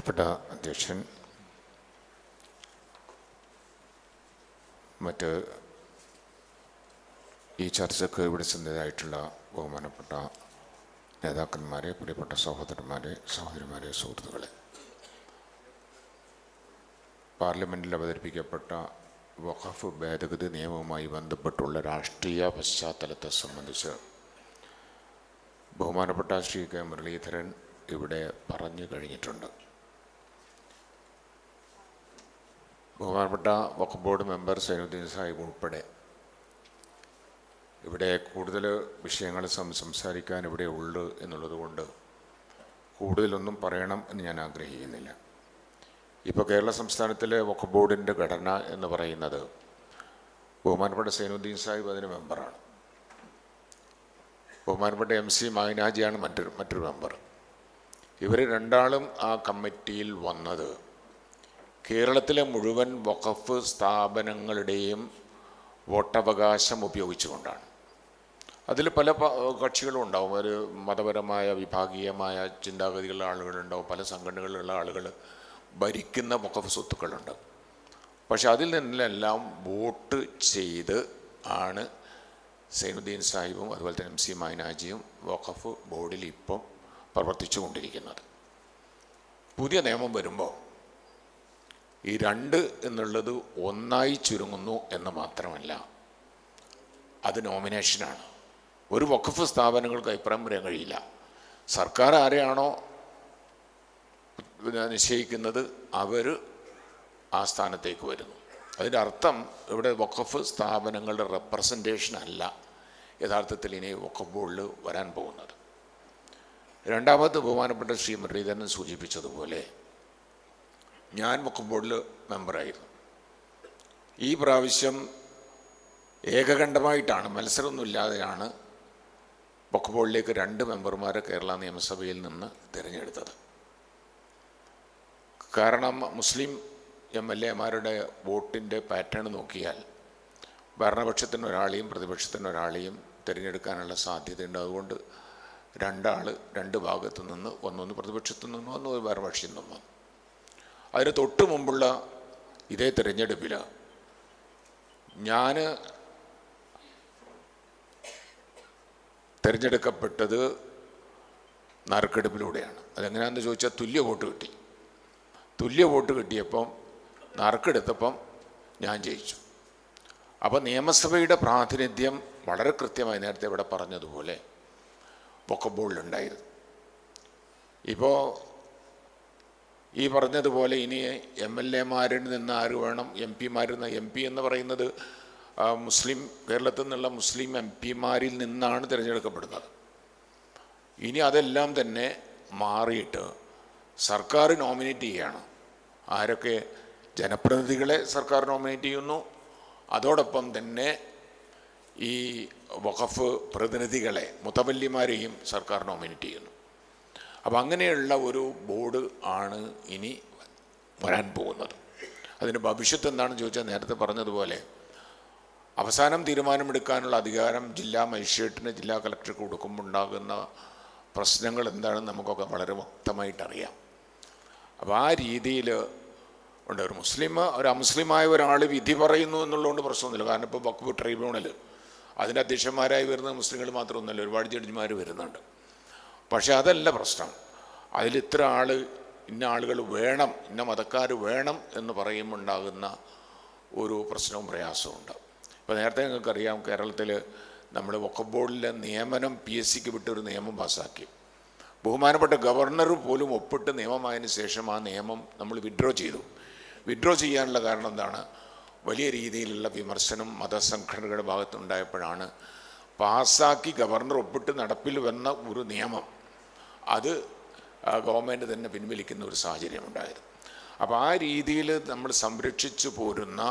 ബഹുമാനപ്പെട്ട അധ്യക്ഷൻ മറ്റ് ഈ ചർച്ചയ്ക്ക് ഇവിടെ ബഹുമാനപ്പെട്ട നേതാക്കന്മാരെ പ്രിയപ്പെട്ട സഹോദരന്മാരെ സഹോദരിമാരെ സുഹൃത്തുക്കളെ. പാർലമെന്റിൽ അവതരിപ്പിക്കപ്പെട്ട വഖഫ് ഭേദഗതി നിയമവുമായി ബന്ധപ്പെട്ടുള്ള രാഷ്ട്രീയ പശ്ചാത്തലത്തെ സംബന്ധിച്ച് ബഹുമാനപ്പെട്ട ശ്രീ കെ മുരളീധരൻ ഇവിടെ പറഞ്ഞു കഴിഞ്ഞിട്ടുണ്ട്. ബഹുമാനപ്പെട്ട വഖഫ് ബോർഡ് മെമ്പർ സൈനുദ്ദീൻ സാഹിബ് ഉൾപ്പെടെ. ഇവിടെ കൂടുതൽ വിഷയങ്ങൾ സംസാരിക്കാൻ ഇവിടെ ഉള്ളു എന്നുള്ളതുകൊണ്ട് കൂടുതലൊന്നും പറയണം എന്ന് ഞാൻ ആഗ്രഹിക്കുന്നില്ല. ഇപ്പോൾ കേരള സംസ്ഥാനത്തിലെ വഖഫ് ബോർഡിന്റെ ഘടന എന്ന് പറയുന്നത് ബഹുമാനപ്പെട്ട സൈനുദ്ദീൻ സാഹിബ് അതിന് മെമ്പറാണ്. ബഹുമാനപ്പെട്ട എം സി മായനാജിയാണ് മറ്റൊരു മറ്റൊരു മെമ്പർ. ഇവർ രണ്ടാളും ആ കമ്മിറ്റിയിൽ വന്നത് കേരളത്തിലെ മുഴുവൻ വഖഫ് സ്ഥാപനങ്ങളുടെയും വോട്ടവകാശം ഉപയോഗിച്ചുകൊണ്ടാണ്. അതിൽ പല കക്ഷികളും ഉണ്ടാവും. ഒരു മതപരമായ വിഭാഗീയമായ ചിന്താഗതികളുള്ള ആളുകളുണ്ടാവും. പല സംഘടനകളിലുള്ള ആളുകൾ ഭരിക്കുന്ന വഖഫ് സ്വത്തുക്കളുണ്ട്. പക്ഷെ അതിൽ നിന്നെല്ലാം വോട്ട് ചെയ്ത് ആണ് സൈനുദ്ദീൻ സാഹിബും അതുപോലെ തന്നെ എം സി മൈനാജിയും വഖഫ് ബോർഡിൽ ഇപ്പം പ്രവർത്തിച്ചു കൊണ്ടിരിക്കുന്നത് പുതിയ നിയമം വരുമ്പോൾ ഈ രണ്ട് എന്നുള്ളത് ഒന്നായി ചുരുങ്ങുന്നു എന്ന് മാത്രമല്ല അത് നോമിനേഷനാണ്. ഒരു വഖഫ് സ്ഥാപനങ്ങൾക്ക് അഭിപ്രായം പറയാൻ കഴിയില്ല. സർക്കാർ ആരെയാണോ നിശ്ചയിക്കുന്നത് അവർ ആ സ്ഥാനത്തേക്ക് വരുന്നു. അതിന്റെ അർത്ഥം ഇവിടെ വഖഫ് സ്ഥാപനങ്ങളുടെ റെപ്രസെന്റേഷൻ അല്ല യഥാർത്ഥത്തിൽ ഇനി വഖഫ് ബോർഡിൽ വരാൻ പോകുന്നത്. രണ്ടാമത് ബഹുമാനപ്പെട്ട ശ്രീ മുരളീധരൻ സൂചിപ്പിച്ചതുപോലെ ഞാൻ വഖഫ് ബോർഡിൽ മെമ്പറായിരുന്നു. ഈ പ്രാവശ്യം ഏകകണ്ഠമായിട്ടാണ് മത്സരമൊന്നുമില്ലാതെയാണ് വഖഫ് ബോർഡിലേക്ക് രണ്ട് മെമ്പർമാരെ കേരള നിയമസഭയിൽ നിന്ന് തിരഞ്ഞെടുത്തത്. കാരണം മുസ്ലിം എം എൽ എമാരുടെ വോട്ടിന്റെ പാറ്റേൺ നോക്കിയാൽ ഭരണപക്ഷത്തിന് ഒരാളെയും പ്രതിപക്ഷത്തിന് ഒരാളെയും തിരഞ്ഞെടുക്കാനുള്ള സാധ്യതയുണ്ട് അതുകൊണ്ട് രണ്ടാൾ രണ്ട് ഭാഗത്തു നിന്ന് ഒന്നൊന്ന് പ്രതിപക്ഷത്തു നിന്നും ഒന്ന് ഒരു ഭരണപക്ഷത്തിൽ നിന്നും. അതിന് തൊട്ട് മുമ്പുള്ള ഇതേ തിരഞ്ഞെടുപ്പിൽ ഞാൻ തിരഞ്ഞെടുക്കപ്പെട്ടത് നറുക്കെടുപ്പിലൂടെയാണ്. അതെങ്ങനെയാണെന്ന് ചോദിച്ചാൽ തുല്യ വോട്ട് കിട്ടി. തുല്യ വോട്ട് കിട്ടിയപ്പം നറുക്കെടുത്തപ്പം ഞാൻ ജയിച്ചു. അപ്പോൾ നിയമസഭയുടെ പ്രാതിനിധ്യം വളരെ കൃത്യമായി നേരത്തെ ഇവിടെ പറഞ്ഞതുപോലെ പൊക്കബോളിലുണ്ടായിരുന്നു ഇപ്പോൾ ഈ പറഞ്ഞതുപോലെ ഇനി എം എൽ എമാരിൽ നിന്ന് ആര് വേണം? എം പിമാരിൽ നിന്ന് എം പി എന്ന് പറയുന്നത് മുസ്ലിം കേരളത്തിൽ നിന്നുള്ള മുസ്ലിം എം പിമാരിൽ നിന്നാണ് തിരഞ്ഞെടുക്കപ്പെടുന്നത്. ഇനി അതെല്ലാം തന്നെ മാറിയിട്ട് സർക്കാർ നോമിനേറ്റ് ചെയ്യുകയാണ് ആരൊക്കെ ജനപ്രതിനിധികളെ സർക്കാർ നോമിനേറ്റ് ചെയ്യുന്നു അതോടൊപ്പം തന്നെ ഈ വഖഫ് പ്രതിനിധികളെ മുത്തവല്ലിമാരെയും സർക്കാർ നോമിനേറ്റ് ചെയ്യുന്നു. അപ്പം അങ്ങനെയുള്ള ഒരു ബോർഡ് ആണ് ഇനി വരാൻ പോകുന്നത്. അതിന് ഭവിഷ്യത്ത് എന്താണെന്ന് ചോദിച്ചാൽ നേരത്തെ പറഞ്ഞതുപോലെ അവസാനം തീരുമാനമെടുക്കാനുള്ള അധികാരം ജില്ലാ മജിസ്ട്രേറ്റിന് ജില്ലാ കളക്ടർക്ക് കൊടുക്കുമ്പോൾ ഉണ്ടാകുന്ന പ്രശ്നങ്ങൾ എന്താണെന്ന് നമുക്കൊക്കെ വളരെ വ്യക്തമായിട്ട് അറിയാം. അപ്പോൾ ആ രീതിയിൽ ഉണ്ട്. ഒരു മുസ്ലിം ഒരു അമുസ്ലിമായ ഒരാൾ വിധി പറയുന്നു എന്നുള്ളതുകൊണ്ട് പ്രശ്നമൊന്നുമില്ല. കാരണം ഇപ്പോൾ വഖഫ് ട്രൈബ്യൂണൽ അതിന്റെ അധ്യക്ഷന്മാരായി വരുന്ന മുസ്ലിങ്ങൾ മാത്രമൊന്നുമല്ല ഒരുപാട് ജഡ്ജിമാർ വരുന്നുണ്ട്. പക്ഷെ അതല്ല പ്രശ്നം. അതിൽ ഇത്ര ആൾ ഇന്ന ആളുകൾ വേണം ഇന്ന മതക്കാർ വേണം എന്ന് പറയുമ്പോൾ ഉണ്ടാകുന്ന ഒരു പ്രശ്നവും പ്രയാസവും ഉണ്ട്. ഇപ്പോൾ നേരത്തെ നിങ്ങൾക്കറിയാം കേരളത്തിൽ നമ്മൾ വഖഫ് ബോർഡിലെ നിയമനം പി എസ് സിക്ക് വിട്ടൊരു നിയമം പാസ്സാക്കി. ബഹുമാനപ്പെട്ട ഗവർണർ പോലും ഒപ്പിട്ട് നിയമമായതിനു ശേഷം ആ നിയമം നമ്മൾ വിഡ്രോ ചെയ്തു. വിഡ്രോ ചെയ്യാനുള്ള കാരണം എന്താണ്? വലിയ രീതിയിലുള്ള വിമർശനം മതസംഘടനകളുടെ ഭാഗത്തുണ്ടായപ്പോഴാണ് പാസ്സാക്കി ഗവർണർ ഒപ്പിട്ട് നടപ്പിൽ വന്ന ഒരു നിയമം. അത് ഗവൺമെന്റ് തന്നെ പിൻവലിക്കുന്ന ഒരു സാഹചര്യം ഉണ്ടായിരുന്നു അപ്പോൾ ആ രീതിയിൽ നമ്മൾ സംരക്ഷിച്ചു പോരുന്ന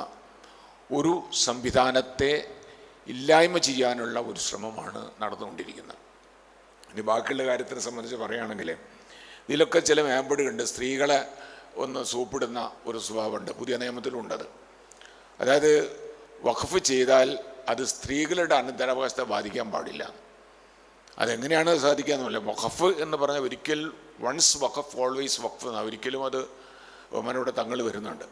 ഒരു സംവിധാനത്തെ ഇല്ലായ്മ ചെയ്യാനുള്ള ഒരു ശ്രമമാണ് നടന്നുകൊണ്ടിരിക്കുന്നത്. ഇനി ബാക്കിയുള്ള കാര്യത്തിനെ സംബന്ധിച്ച് പറയുകയാണെങ്കിൽ ഇതിലൊക്കെ ചില മേമ്പടുകളുണ്ട്. സ്ത്രീകളെ ഒന്ന് സൂപ്പിടുന്ന ഒരു സ്വഭാവമുണ്ട്. പുതിയ നിയമത്തിലുണ്ടത് അതായത് വഖഫ് ചെയ്താൽ അത് സ്ത്രീകളുടെ അനന്തരാവകാശത്തെ ബാധിക്കാൻ പാടില്ല. അതെങ്ങനെയാണ് സാധിക്കാന്നല്ല വഖഫ് എന്ന് പറഞ്ഞാൽ ഒരിക്കൽ വൺസ് വഖഫ് ഓൾവേസ് വഖഫ് ഒരിക്കലും അത് ഒമനോട് തങ്ങൾ വരുന്നുണ്ട്.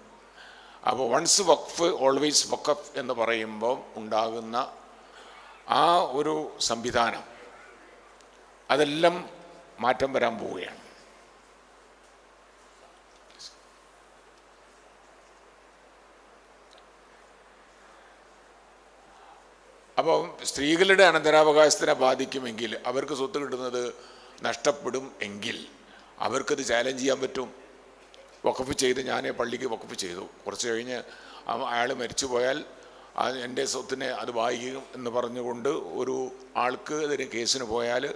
അപ്പോൾ വൺസ് വഖഫ് ഓൾവേസ് വഖഫ് എന്ന് പറയുമ്പോൾ ഉണ്ടാകുന്ന ആ ഒരു സംവിധാനം അതെല്ലാം മാറ്റം വരാൻ പോവുകയാണ്. അപ്പോൾ സ്ത്രീകളുടെ അനന്തരാവകാശത്തിനെ ബാധിക്കുമെങ്കിൽ അവർക്ക് സ്വത്ത് കിട്ടുന്നത് നഷ്ടപ്പെടും എങ്കിൽ അവർക്കത് ചാലഞ്ച് ചെയ്യാൻ പറ്റും. വഖഫ് ചെയ്ത് ഞാൻ പള്ളിക്ക് വഖഫ് ചെയ്തു. കുറച്ച് കഴിഞ്ഞ് അയാൾ മരിച്ചു പോയാൽ എന്റെ സ്വത്തിനെ അത് വായിക്കും എന്ന് പറഞ്ഞുകൊണ്ട് ഒരു ആൾക്ക് ഇതിന് കേസിന് പോയാൽ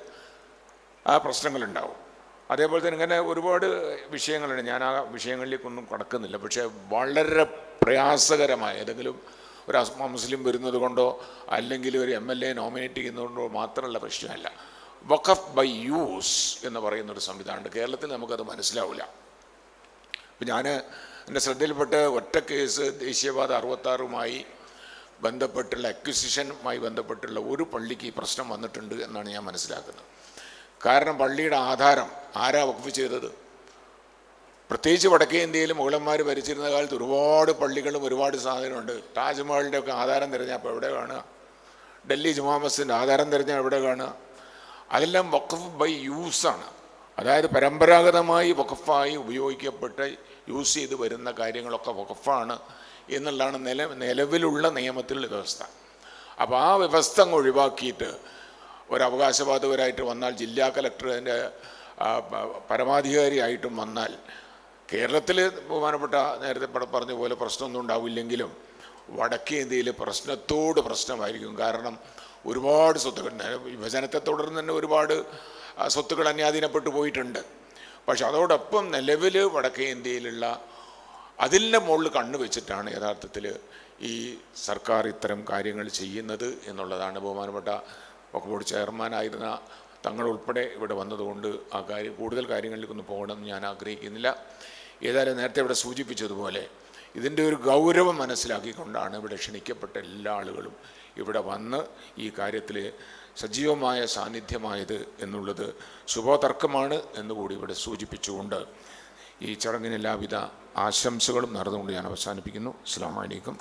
ആ പ്രശ്നങ്ങളുണ്ടാവും. അതേപോലെ തന്നെ ഇങ്ങനെ ഒരുപാട് വിഷയങ്ങളുണ്ട്. ഞാൻ ആ വിഷയങ്ങളിലേക്കൊന്നും കടക്കുന്നില്ല. പക്ഷേ വളരെ പ്രയാസകരമായ ഏതെങ്കിലും ഒരു അസ്മ മുസ്ലിം വരുന്നത് കൊണ്ടോ അല്ലെങ്കിൽ ഒരു എം എൽ എ നോമിനേറ്റ് ചെയ്യുന്നതുകൊണ്ടോ മാത്രമല്ല പ്രശ്നമല്ല. വഖഫ് ബൈ യൂസ് എന്ന് പറയുന്നൊരു സംവിധാനമുണ്ട്. കേരളത്തിൽ നമുക്കത് മനസ്സിലാവില്ല. ഇപ്പം ഞാൻ എന്റെ ശ്രദ്ധയിൽപ്പെട്ട് ഒറ്റ കേസ് ദേശീയപാത അറുപത്താറുമായി ബന്ധപ്പെട്ടുള്ള അക്വിസിഷനുമായി ബന്ധപ്പെട്ടുള്ള ഒരു പള്ളിക്ക് ഈ പ്രശ്നം വന്നിട്ടുണ്ട് എന്നാണ് ഞാൻ മനസ്സിലാക്കുന്നത്. കാരണം പള്ളിയുടെ ആധാരം ആരാ വഖഫ് ചെയ്തത്? പ്രത്യേകിച്ച് വടക്കേ ഇന്ത്യയിൽ മുഗളന്മാർ ഭരിച്ചിരുന്ന കാലത്ത് ഒരുപാട് പള്ളികളും ഒരുപാട് സാധനമുണ്ട് താജ്മഹലിന്റെ ഒക്കെ ആധാരം തിരഞ്ഞാൽ അപ്പോൾ എവിടെ കാണുക? ഡൽഹി ജുമാ മസ്ജിദിന്റെ ആധാരം തിരഞ്ഞാൽ എവിടെ കാണുക? അതെല്ലാം വഖഫ് ബൈ യൂസാണ് അതായത് പരമ്പരാഗതമായി വഖഫായി ഉപയോഗിക്കപ്പെട്ട് യൂസ് ചെയ്ത് വരുന്ന കാര്യങ്ങളൊക്കെ വഖഫാണ് എന്നുള്ളതാണ് നില നിലവിലുള്ള നിയമത്തിലുള്ള വ്യവസ്ഥ. അപ്പോൾ ആ വ്യവസ്ഥ അങ്ങ് ഒഴിവാക്കിയിട്ട് ഒരു അവകാശവാദകരായിട്ട് വന്നാൽ ജില്ലാ കലക്ടറിന്റെ പരമാധികാരിയായിട്ടും വന്നാൽ കേരളത്തിൽ ബഹുമാനപ്പെട്ട നേരത്തെ പറഞ്ഞ പോലെ പ്രശ്നമൊന്നും ഉണ്ടാവില്ലെങ്കിലും വടക്കേ ഇന്ത്യയിൽ പ്രശ്നത്തോട് പ്രശ്നമായിരിക്കും. കാരണം ഒരുപാട് സ്വത്തുക്കൾ വിഭജനത്തെ തുടർന്ന് തന്നെ ഒരുപാട് സ്വത്തുക്കൾ അന്യാധീനപ്പെട്ടു പോയിട്ടുണ്ട്. പക്ഷെ അതോടൊപ്പം നിലവിൽ വടക്കേ ഇന്ത്യയിലുള്ള അതിന്റെ മുകളിൽ കണ്ണു വെച്ചിട്ടാണ് യഥാർത്ഥത്തിൽ ഈ സർക്കാർ ഇത്തരം കാര്യങ്ങൾ ചെയ്യുന്നത് എന്നുള്ളതാണ് ബഹുമാനപ്പെട്ട വഖഫ് ബോർഡ് ചെയർമാനായിരുന്ന തങ്ങളുൾപ്പെടെ ഇവിടെ വന്നതുകൊണ്ട് ആ കാര്യം കൂടുതൽ കാര്യങ്ങളിലേക്കൊന്നും പോകണമെന്ന് ഞാൻ ആഗ്രഹിക്കുന്നില്ല. ഏതായാലും നേരത്തെ ഇവിടെ സൂചിപ്പിച്ചതുപോലെ ഇതിന്റെ ഒരു ഗൗരവം മനസ്സിലാക്കിക്കൊണ്ടാണ് ഇവിടെ ക്ഷണിക്കപ്പെട്ട എല്ലാ ആളുകളും ഇവിടെ വന്ന് ഈ കാര്യത്തിൽ സജീവമായ സാന്നിധ്യമായത് എന്നുള്ളത് ശുഭതർക്കമാണ് എന്നുകൂടി ഇവിടെ സൂചിപ്പിച്ചുകൊണ്ട് ഈ ചടങ്ങിന് എല്ലാവിധ ആശംസകളും നടന്നുകൊണ്ട് ഞാൻ അവസാനിപ്പിക്കുന്നു. അസ്സാം വലൈക്കും